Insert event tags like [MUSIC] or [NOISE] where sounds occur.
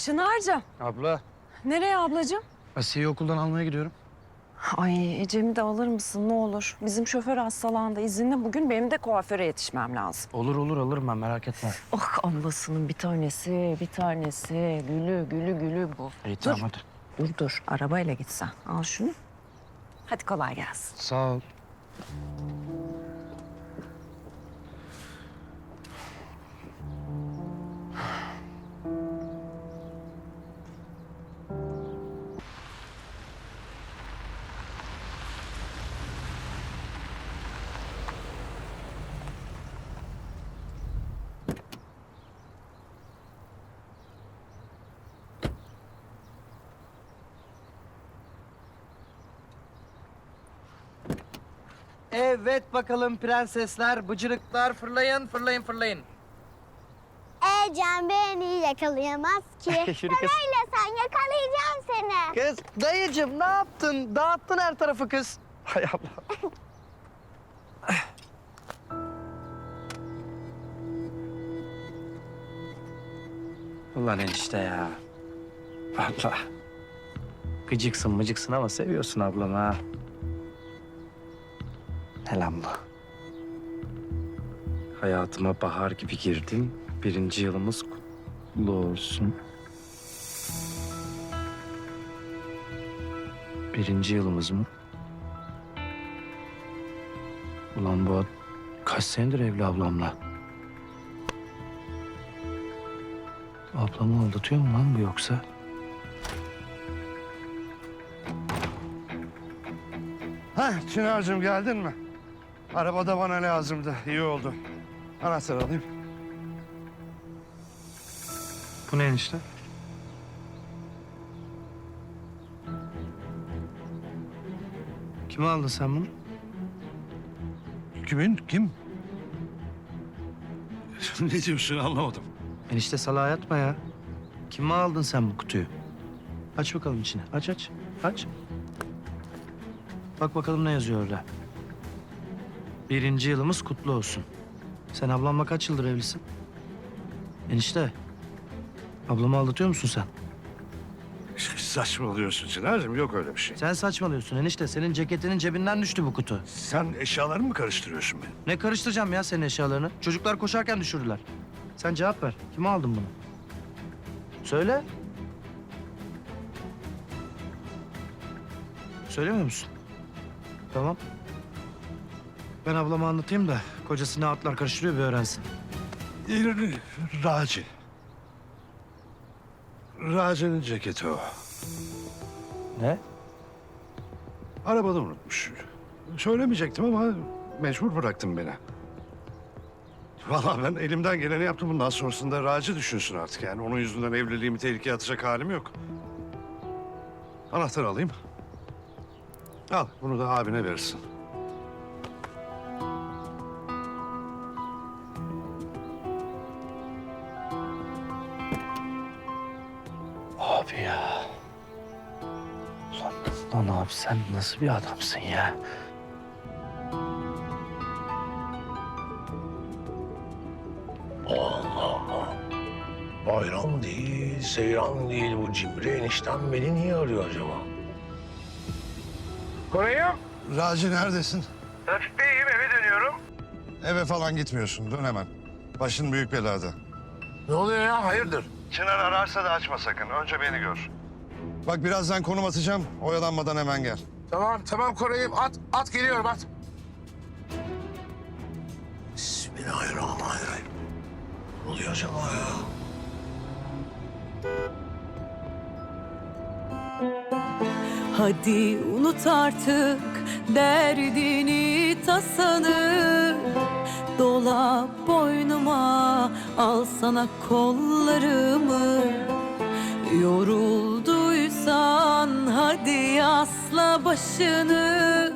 Çınar'cığım. Abla, Nereye ablacığım? Asiye'yi okuldan almaya gidiyorum. Ay Ecem'i de alır mısın ne olur? Bizim şoför hastalandı. İzinli bugün benim de kuaföre yetişmem lazım. Olur olur alırım ben merak etme. Oh ablasının bir tanesi, bir tanesi. Gülü, gülü, gülü bu. İyi dur, tamam hadi. dur, dur. Arabayla gitsen. Al şunu. Hadi kolay gelsin. Sağ ol. Evet bakalım prensesler, bıcırıklar fırlayın, fırlayın, fırlayın. Ecem beni yakalayamaz ki. [LAUGHS] Yürü kız. Sen yakalayacağım seni. Kız, dayıcım ne yaptın? Dağıttın her tarafı kız. Hay Allah. [LAUGHS] Ulan enişte ya. Valla. Gıcıksın mıcıksın ama seviyorsun ablamı ha. Ne lan bu? Hayatıma bahar gibi girdin. Birinci yılımız kutlu olsun. Birinci yılımız mı? Ulan bu kaç senedir evli ablamla? Ablamı aldatıyor mu lan bu yoksa? Heh, Çınar'cığım geldin mi? Arabada bana lazımdı. İyi oldu. Anahtar alayım. Bu ne enişte? Kime aldın sen bunu? Kimin? Kim? [LAUGHS] ne diyorsun anlamadım. Enişte salağa yatma ya. Kime aldın sen bu kutuyu? Aç bakalım içine. Aç aç. Aç. Bak bakalım ne yazıyor orada. Birinci yılımız kutlu olsun. Sen ablamla kaç yıldır evlisin? Enişte. Ablamı aldatıyor musun sen? [LAUGHS] Saçmalıyorsun Çınar'cığım. Yok öyle bir şey. Sen saçmalıyorsun enişte. Senin ceketinin cebinden düştü bu kutu. Sen eşyalarımı mı karıştırıyorsun benim? Ne karıştıracağım ya senin eşyalarını? Çocuklar koşarken düşürdüler. Sen cevap ver. Kime aldın bunu? Söyle. Söylemiyor musun? Tamam. Ben ablama anlatayım da kocası ne atlar karıştırıyor bir öğrensin. Raci. Raci'nin ceketi o. Ne? Arabada unutmuş. Söylemeyecektim ama mecbur bıraktın beni. Vallahi ben elimden geleni yaptım. Bundan sonrasında Raci düşünsün artık yani. Onun yüzünden evliliğimi tehlikeye atacak halim yok. Anahtarı alayım. Al bunu da abine verirsin. Abi ya. Lan, lan abi sen nasıl bir adamsın ya? Bayram değil, seyran değil bu cimri enişten beni niye arıyor acaba? Koray'ım. Raci neredesin? Trafikteyim eve dönüyorum. Eve falan gitmiyorsun. Dön hemen. Başın büyük belada. Ne oluyor ya hayırdır? Çınar ararsa da açma sakın. Önce beni gör. Bak birazdan konum atacağım. Oyalanmadan hemen gel. Tamam tamam Koray'ım at at geliyorum at. Bismillahirrahmanirrahim. Ne oluyor acaba ya? Hadi unut artık derdini tasanı Dola boynuma al sana kollarımı. Yorulduysan hadi asla başını